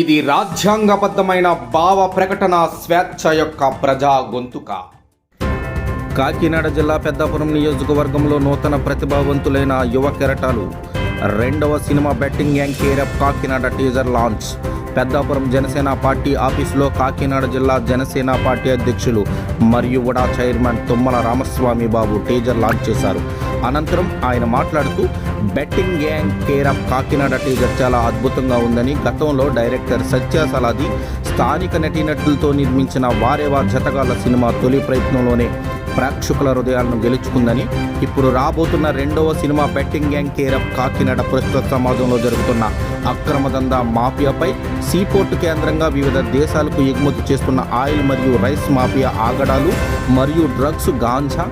ఇది రాజ్యాంగబద్ధమైన భావ ప్రకటన స్వేచ్ఛ యొక్క ప్రజా గొంతుక. కాకినాడ జిల్లా పెద్దాపురం నియోజకవర్గంలో నూతన ప్రతిభావంతులైన యువ కెరటాలు. రెండవ cinema betting gang care of Kakinada teaser launch. Peddapuram Janasena party ఆఫీసులో కాకినాడ జిల్లా జనసేన పార్టీ అధ్యక్షులు మరియు Vada chairman Tummala Ramaswamy Babu teaser launch చేశారు. అనంతరం ఆయన మాట్లాడుతూ betting gang care of Kakinada teaser చాలా అద్భుతంగా ఉందని గతంలో డైరెక్టర్ సత్య సలాది స్థానిక నటీనటులతో నిర్మించిన వారేవా జతగాల సినిమా తొలి ప్రయత్నంలోనే ప్రేక్షకుల హృదయాలను గెలుచుకుందని ఇప్పుడు రాబోతున్న రెండవ cinema betting gang care of Kakinada ప్రస్తుత సమాజంలో జరుగుతున్న అక్రమ దందా మాఫియాపై సీపోర్టు కేంద్రంగా వివిధ దేశాలకు ఎగుమతి చేస్తున్న ఆయిల్ మరియు రైస్ మాఫియా ఆగడాలు మరియు డ్రగ్స్ గాంజా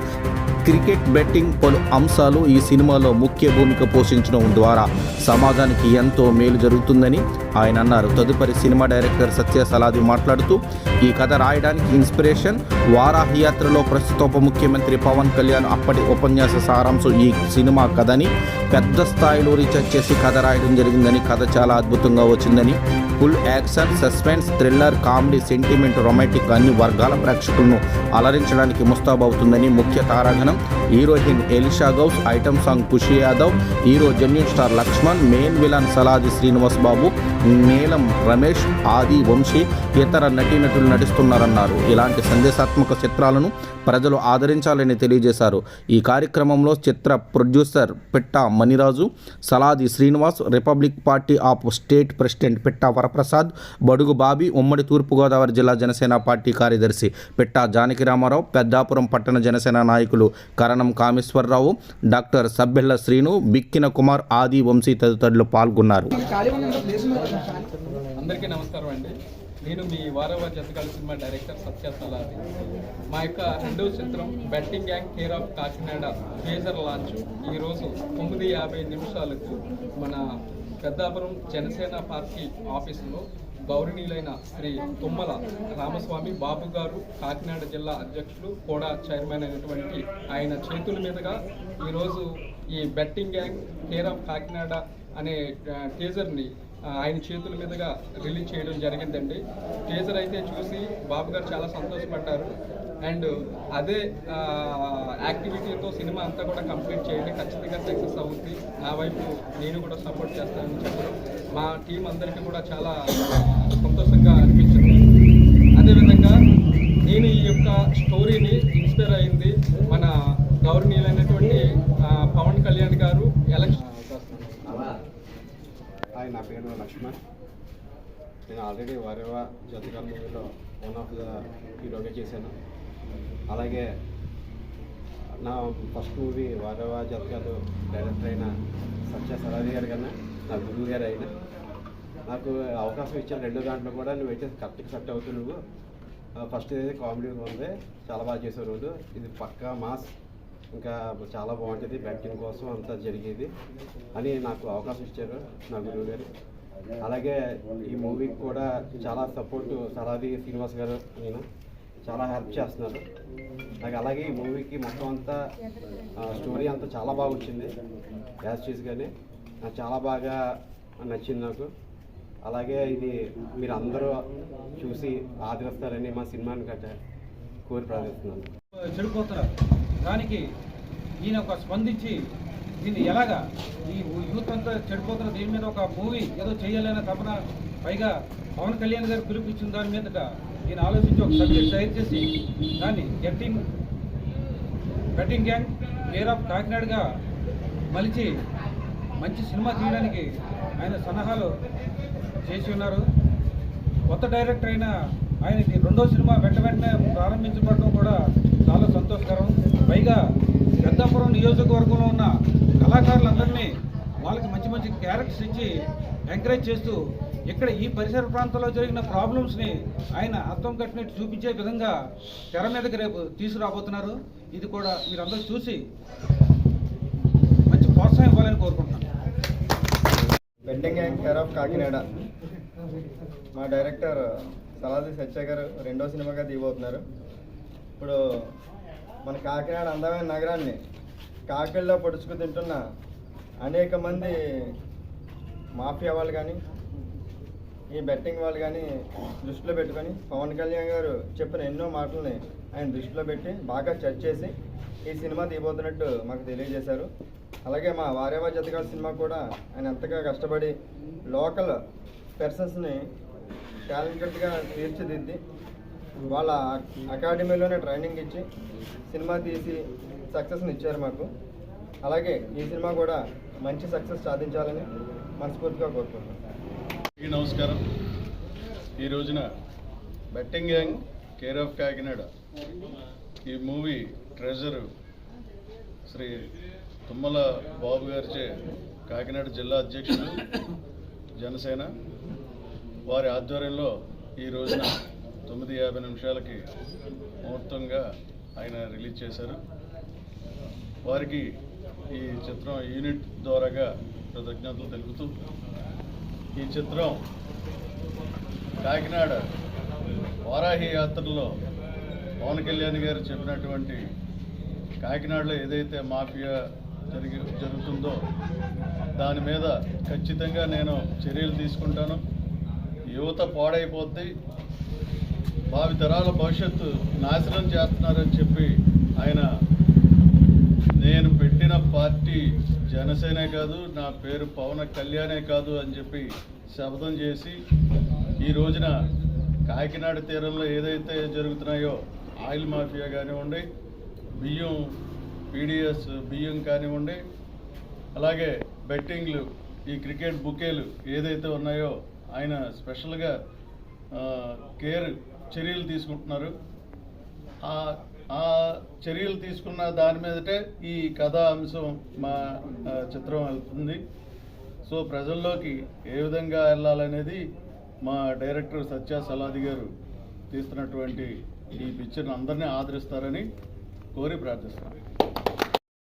క్రికెట్ బెట్టింగ్ పలు అంశాలు ఈ సినిమాలో ముఖ్య భూమిక పోషించడం ద్వారా సమాజానికి ఎంతో మేలు జరుగుతుందని ఆయన అన్నారు. తదుపరి సినిమా డైరెక్టర్ సత్య సలాది మాట్లాడుతూ ఈ కథ రాయడానికి ఇన్స్పిరేషన్ వారాహి యాత్రలో ప్రస్తుత ఉప ముఖ్యమంత్రి పవన్ కళ్యాణ్ అప్పటి ఉపన్యాస సారాంశం ఈ సినిమా కథని పెద్ద స్థాయిలో రీసెర్చ్ చేసి కథ రాయడం జరిగిందని కథ చాలా అద్భుతంగా వచ్చిందని full action suspense thriller comedy sentiment romantic అన్ని వర్గాల ప్రేక్షకులను అలరించడానికి ముస్తాబవుతుందని ముఖ్య తారాగణం heroine Elisha Ghouse item song Khushi Yadav hero genuine star Lakshman main villain Saladi Srinivas Babu Neelam Ramesh Aadi Vamsi ఇతర నటీనటులు నటిస్తున్నారన్నారు. ఇలాంటి సందేశాత్మక చిత్రాలను ప్రజలు ఆదరించాలని తెలియజేశారు. ఈ కార్యక్రమంలో చిత్ర producer Pitta Maniraju Saladi Srinivas republic party of state president Pitta Varaprasad Badugu Bobby ఉమ్మడి తూర్పుగోదావరి జిల్లా జనసేన పార్టీ కార్యదర్శి పిట్టా జానకి రామారావు పెద్దాపురం పట్టణ జనసేన నాయకులు కరణం కామేశ్వరరావు డాక్టర్ సబ్బెళ్ళ శ్రీను బిక్కిన కుమార్ ఆది వంశీ తదితరులు పాల్గొన్నారు. అందరికీ నమస్కారం అండి. నేను మీ వారవ జతకాల సినిమా డైరెక్టర్ సత్య సలాది మా యొక్క రెండవ చిత్రం betting gang care of Kakinada teaser launch. ఈరోజు తొమ్మిది యాభై నిమిషాలకు మన పెద్దాపురం జనసేన పార్టీ ఆఫీసులో గౌరవనీయులైన శ్రీ తుమ్మల రామస్వామి బాబు గారు కాకినాడ జిల్లా అధ్యక్షులు కూడా చైర్మన్ అయినటువంటి ఆయన చేతుల మీదుగా ఈరోజు ఈ betting gang care of Kakinada అనే టీజర్ని ఆయన చేతుల మీదుగా రిలీజ్ చేయడం జరిగిందండి. టీజర్ అయితే చూసి బాబు గారు చాలా సంతోషపడ్డారు. అండ్ అదే యాక్టివిటీతో సినిమా అంతా కూడా కంప్లీట్ చేయండి. ఖచ్చితంగా సక్సెస్ అవుతుంది నా వైపు నేను కూడా సపోర్ట్ చేస్తానని చెప్పడం మా టీం అందరికీ కూడా చాలా సంతోషంగా అనిపించింది. అదేవిధంగా నేను ఈ యొక్క స్టోరీని ఇన్స్పైర్ అయింది మన గౌరవనీయులైనటువంటి పవన్ కళ్యాణ్ గారు. ఎలక్షన్ హాయ్ నా పేరు లక్ష్మణ్. నేను ఆల్రెడీ వారేవా జతగా మూవీలో వన్ ఆఫ్ ద హీరోగా చేశాను. అలాగే నా first movie Vareva Jathakalu director అయిన సత్య సరాది గారు కన్నా నా గురువు గారు అయిన. నాకు అవకాశం ఇచ్చిన రెండు దాంట్లో కూడా నువ్వు వచ్చేసి కరెక్ట్గా సెట్ అవుతావు నువ్వు. ఫస్ట్ ఇది కామెడీ ఉంది చాలా బాగా చేసే రోజు ఇది పక్కా మాస్. ఇంకా చాలా బాగుంటుంది బ్యాటింగ్ కోసం అంతా జరిగేది అని నాకు అవకాశం ఇచ్చారు నా గురువు గారు. అలాగే ఈ మూవీకి కూడా చాలా సపోర్టు సలాది శ్రీనివాస్ గారు నేను. చాలా హెల్ప్ చేస్తున్నారు. నాకు అలాగే ఈ మూవీకి మొత్తం అంతా స్టోరీ అంతా చాలా బాగా వచ్చింది. యాజ్ చేసి కానీ నాకు చాలా బాగా నచ్చింది నాకు. అలాగే ఇది మీరు అందరూ చూసి ఆదరిస్తారని మా సినిమాని గట్ట కోరి ప్రార్థిస్తున్నాను. చెడిపోతున్నారు. దానికి ఈయన ఒక స్పందించి దీన్ని ఎలాగా ఈ యూత్ అంతా చెడిపోతున్న దీని మీద ఒక మూవీ ఏదో చేయాలనే తపన పైగా పవన్ కళ్యాణ్ గారు పిలుపుచ్చిన దాని మీదట నేను ఆలోచించి ఒక సబ్జెక్ట్ తయారు చేసి దాన్ని getting cutting gang care of కాకినాడగా మలిచి మంచి సినిమా తీయడానికి ఆయన సలహాలు చేసి ఉన్నారు. కొత్త డైరెక్టర్ అయిన ఆయనకి రెండో సినిమా వెంట వెంటనే ప్రారంభించబడడం కూడా చాలా సంతోషకరం. పైగా పెద్దాపురం నియోజకవర్గంలో ఉన్న కళాకారులందరినీ వాళ్ళకి మంచి మంచి క్యారెక్టర్స్ ఇచ్చి ఎంకరేజ్ చేస్తూ ఇక్కడ ఈ పరిసర ప్రాంతంలో జరిగిన ప్రాబ్లమ్స్ని ఆయన అర్థం కట్టినట్టు చూపించే విధంగా తెర మీదకి రేపు తీసుకురాబోతున్నారు. ఇది కూడా మీరందరూ చూసి మంచి ప్రోత్సాహం ఇవ్వాలని కోరుకుంటున్నాను. Betting gang care of Kakinada. మా డైరెక్టర్ సలాది సత్య గారు రెండో సినిమాగా దిగబోతున్నారు ఇప్పుడు మన కాకినాడ అందమైన నగరాన్ని కాకిళ్ళలో పొడుచుకు తింటున్న అనేక మంది మాఫియా వాళ్ళు కానీ ఈ బెట్టింగ్ వాళ్ళు కానీ దృష్టిలో పెట్టుకొని పవన్ కళ్యాణ్ గారు చెప్పిన ఎన్నో మాటల్ని ఆయన దృష్టిలో పెట్టి బాగా చర్చ చేసి ఈ సినిమా తీయబోతున్నట్టు మాకు తెలియజేశారు. అలాగే మా వారేవా జతకాల సినిమా కూడా ఆయన ఎంతగా కష్టపడి లోకల్ పర్సన్స్ని టాలెంటెడ్గా తీర్చిదిద్ది వాళ్ళ అకాడమీలోనే ట్రైనింగ్ ఇచ్చి సినిమా తీసి సక్సెస్ని ఇచ్చారు మాకు. అలాగే ఈ సినిమా కూడా మంచి సక్సెస్ సాధించాలని మనస్ఫూర్తిగా కోరుకుంటున్నాను ఈ నమస్కారం. ఈ రోజున betting gang care of Kakinada. ఈ మూవీ ట్రెజర్ శ్రీ తుమ్మల బాబు గారిచే కాకినాడ జిల్లా అధ్యక్షుడు జనసేన వారి ఆధ్వర్యంలో ఈ రోజున తొమ్మిది యాభై నిమిషాలకి ముహూర్తంగా ఆయన రిలీజ్ చేశారు. వారికి ఈ చిత్రం యూనిట్ ద్వారాగా కృతజ్ఞతలు తెలుపుతూ ఈ చిత్రం కాకినాడ వారాహి యాత్రలో పవన్ కళ్యాణ్ గారు చెప్పినటువంటి కాకినాడలో ఏదైతే మాఫియా జరిగి జరుగుతుందో దాని మీద ఖచ్చితంగా నేను చర్యలు తీసుకుంటాను. యువత పాడైపోద్ది. భావి తరాల భవిష్యత్తు నాశనం చేస్తున్నారని చెప్పి ఆయన నేను పెట్టిన పార్టీ జనసేనే కాదు నా పేరు పవన కళ్యాణే కాదు అని చెప్పి శపథం చేసి ఈ రోజున కాకినాడ తీరంలో ఏదైతే జరుగుతున్నాయో ఆయిల్ మాఫియా కానివ్వండి బియ్యం పీడిఎస్ బియ్యం కానివ్వండి అలాగే బెట్టింగ్లు ఈ క్రికెట్ బుకేలు ఏదైతే ఉన్నాయో ఆయన స్పెషల్గా కేర్ చర్యలు తీసుకుంటున్నారు. ఆ చర్యలు తీసుకున్న దాని మీదటే ఈ కథా అంశం మా చిత్రం వెళ్తుంది. సో ప్రజల్లోకి ఏ విధంగా వెళ్ళాలనేది మా డైరెక్టర్ సత్య సలాది గారు తీస్తున్నటువంటి ఈ పిక్చర్ని అందరినీ ఆదరిస్తారని కోరి ప్రార్థిస్తున్నాను